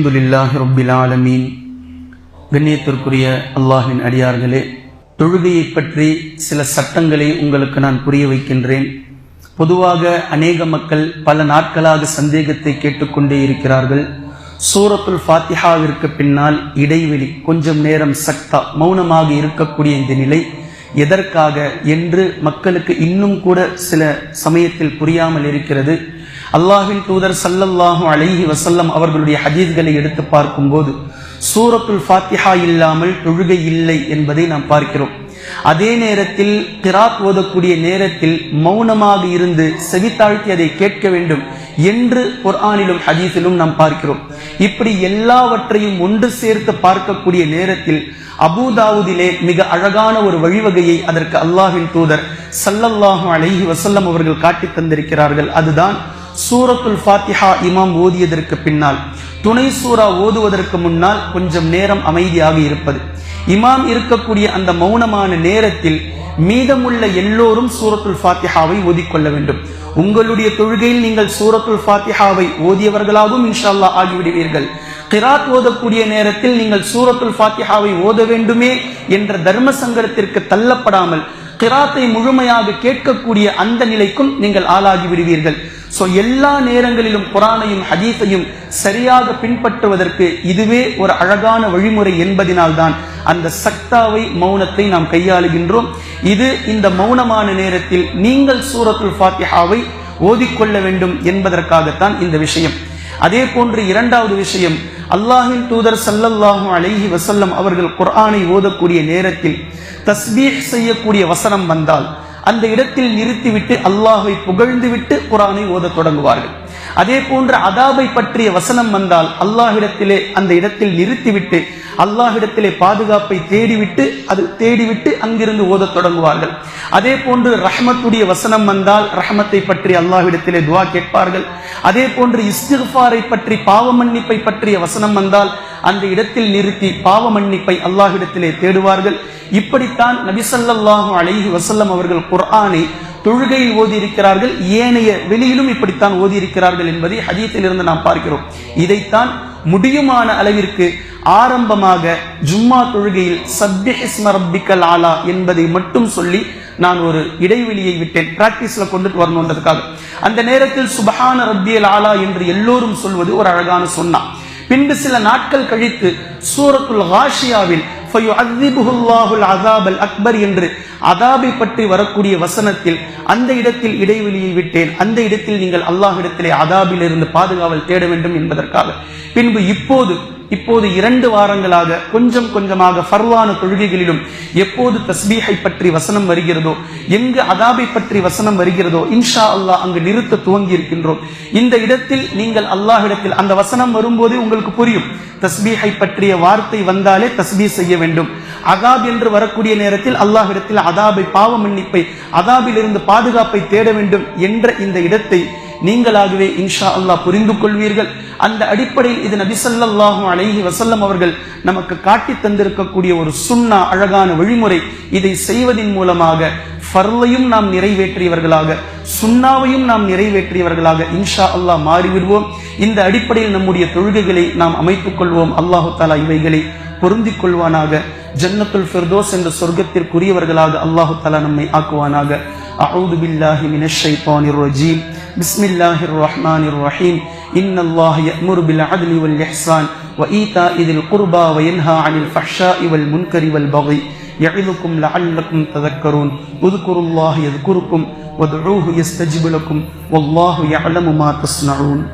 அலமதுல்லாஹ் ரப்பில் ஆலமீன். கண்ணியத்திற்குரிய அல்லாஹின் அடியார்களே தொழுகையை பற்றி சில சட்டங்களை உங்களுக்கு நான் புரிய வைக்கின்றேன். பொதுவாக அநேக மக்கள் பல நாட்களாக சந்தேகத்தை கேட்டுக்கொண்டே இருக்கிறார்கள். சூரத்துல் ஃபாத்திஹாவிற்கு பின்னால் இடைவெளி கொஞ்சம் நேரம் சக்தா மௌனமாக இருக்கக்கூடிய இந்த நிலை எதற்காக என்று மக்களுக்கு இன்னும் கூட சில சமயத்தில் புரியாமல் இருக்கிறது. அல்லாஹின் தூதர் சல்லல்லாஹு அலைஹி வசல்லம் அவர்களுடைய ஹதீஸ்களை எடுத்து பார்க்கும்போது சூரத்துல் ஃபாத்திஹா இல்லாமல் தொழுகை இல்லை என்பதை நாம் பார்க்கிறோம். அதே நேரத்தில் கிராத் ஓதக்கூடிய நேரத்தில் மௌனமாக இருந்து செவித்தாழ்த்தி அதை கேட்க வேண்டும் என்று குர்ஆனிலும் ஹதீஸிலும் நாம் பார்க்கிறோம். இப்படி எல்லாவற்றையும் ஒன்று சேர்த்து பார்க்கக்கூடிய நேரத்தில் அபுதாவுதிலே மிக அழகான ஒரு வழிவகையை அதற்கு அல்லாஹின் தூதர் சல்லல்லாஹு அலைஹி வசல்லம் அவர்கள் காட்டி தந்திருக்கிறார்கள். அதுதான் சூரத்துல் ஃபாத்திஹா இமாம் ஓதியதற்கு பின்னால். துணை சூரா ஓதுவதற்கு முன்னால் கொஞ்சம் நேரம் அமைதியாக இருப்பது. இமாம் இருக்கக்கூடிய அந்த மௌனமான நேரத்தில் மீதமுள்ள எல்லோரும் சூரத்துல் ஃபாத்திஹாவை ஓதிக்கொள்ள வேண்டும். உங்களுடைய தொழுகையில் நீங்கள் சூரத்துல் ஃபாத்திஹாவை ஓதியவர்களாகவும் இன்ஷால்லா ஆகிவிடுவீர்கள். கிராத் ஓதக்கூடிய நேரத்தில் நீங்கள் சூரத்துல் ஃபாத்திஹாவை ஓத வேண்டுமே என்ற தர்ம சங்கடத்திற்கு தள்ளப்படாமல் கிராத்தை முழுமையாக கேட்கக்கூடிய அந்த நிலைக்கும் நீங்கள் ஆளாகி விடுவீர்கள். ஸோ எல்லா நேரங்களிலும் குரானையும் ஹதீஸையும் சரியாக பின்பற்றுவதற்கு இதுவே ஒரு அழகான வழிமுறை என்பதினால்தான் அந்த சக்தாவை மௌனத்தை நாம் கையாளுகின்றோம். இது இந்த மௌனமான நேரத்தில் நீங்கள் சூரத்துல் ஃபாத்திஹாவை ஓதிக்கொள்ள வேண்டும் என்பதற்காகத்தான் இந்த விஷயம். அதே போன்று இரண்டாவது விஷயம் அல்லாஹின் தூதர் சல்லல்லாஹு அலைஹி வசல்லம் அவர்கள் குர்ஆனை ஓதக்கூடிய நேரத்தில் தஸ்பீஹ் செய்யக்கூடிய வசனம் வந்தால் அந்த இடத்தில் நிறுத்திவிட்டு அல்லாஹை புகழ்ந்துவிட்டு குரானை ஓத தொடங்குவார்கள். அதே போன்று அதாபை பற்றிய வசனம் வந்தால் அல்லாஹிடத்திலே அந்த இடத்தில் நிறுத்திவிட்டு அல்லாஹிடத்திலே பாதுகாப்பை தேடிவிட்டு அது தேடிவிட்டு அங்கிருந்து ஓத தொடங்குவார்கள். அதே போன்று ரஹமத்துடைய வசனம் வந்தால் ரஹமத்தை பற்றி அல்லாஹிடத்திலே துவா கேட்பார்கள். அதே போன்று இஸ்திஃபாரை பற்றி பாவ மன்னிப்பை பற்றிய வசனம் வந்தால் அந்த இடத்தில் நிறுத்தி பாவ மன்னிப்பை அல்லாஹிடத்திலே தேடுவார்கள். இப்படித்தான் நபிசல்லாஹு அலைஹி வசல்லம் அவர்கள் குர்ஆனை தொழுகையில் ஓதியிருக்கிறார்கள். ஏனைய வெளியிலும் இப்படித்தான் ஓதியிருக்கிறார்கள் என்பதை ஹதீத்தில் இருந்து நாம் பார்க்கிறோம். இதைத்தான் முடியுமான அளவிற்கு ஆரம்பமாக ஜும்மா தொழுகையில் சப்யஹிஸ்ம ரப்பிக்கல் ஆலா என்பதை மட்டும் சொல்லி நான் ஒரு இடைவெளியை விட்டேன். பிராக்டிஸ்ல கொண்டுட்டு வரணுன்றதுக்காக. அந்த நேரத்தில் சுபஹான ரப்பியல் ஆலா என்று எல்லோரும் சொல்வது ஒரு அழகான சொன்னா. பின்பு சில நாட்கள் கழித்து சூரத்துல் ஹாஷியாவில் அக்பர் என்று அதாபை பற்றி வரக்கூடிய வசனத்தில் அந்த இடத்தில் இடைவெளியை விட்டேன். அந்த இடத்தில் நீங்கள் அல்லாஹிடத்திலே அதாபில் இருந்து பாதுகாவல் தேட வேண்டும் என்பதற்காக. பின்பு இப்போது இப்போது இரண்டு வாரங்களாக கொஞ்சம் கொஞ்சமாக ஃபர்வான தொழுகைகளிலும் எப்போது தஸ்பீஹை பற்றி வசனம் வருகிறதோ எங்கு அதாபை பற்றி வசனம் வருகிறதோ இன்ஷா அல்லாஹ் அங்கு நிறுத்த துவங்கி இருக்கின்றோம் இந்த இடத்தில் நீங்கள் அல்லாஹிடத்தில் அந்த வசனம் வரும்போதே உங்களுக்கு புரியும். தஸ்பீஹை பற்றிய வார்த்தை வந்தாலே தஸ்பீ செய்ய வேண்டும். அதாப் என்று வரக்கூடிய நேரத்தில் அல்லாஹிடத்தில் அதாபை பாவ மன்னிப்பை அதாபிலிருந்து பாதுகாப்பை தேட வேண்டும் என்ற இந்த இடத்தை நீங்களாகவே இன்ஷா அல்லாஹ் புரிந்து கொள்வீர்கள் அந்த அடிப்படையில் இது நபிசல்லாஹும் அழகி வசல்லம் அவர்கள் நமக்கு காட்டி தந்திருக்கக்கூடிய ஒரு சுண்ணா அழகான வழிமுறை. இதை செய்வதின் மூலமாக ஃபர்லையும் நாம் நிறைவேற்றியவர்களாக சுண்ணாவையும் நாம் நிறைவேற்றியவர்களாக இன்ஷா அல்லாஹ் மாறிவிடுவோம். இந்த அடிப்படையில் நம்முடைய தொழுகைகளை நாம் அமைத்துக் கொள்வோம். அல்லாஹு தாலா இவைகளை பொருந்திக் கொள்வானாக. ஜன்னத்துல் ஃபிர்தோஸ் என்ற சொர்க்கத்திற்குரியவர்களாக அல்லாஹு தாலா நம்மை ஆக்குவானாக. அவுது பில்லாஹி மினஷ் ஷைத்தானிர் ரஜீம். بسم الله الرحمن الرحيم. إن الله يأمر بالعدل والإحسان وإيتاء ذي القربى وينهى عن الفحشاء والمنكر والبغي يعظكم لعلكم تذكرون. اذكروا الله يذكركم وادعوه يستجب لكم والله يعلم ما تصنعون.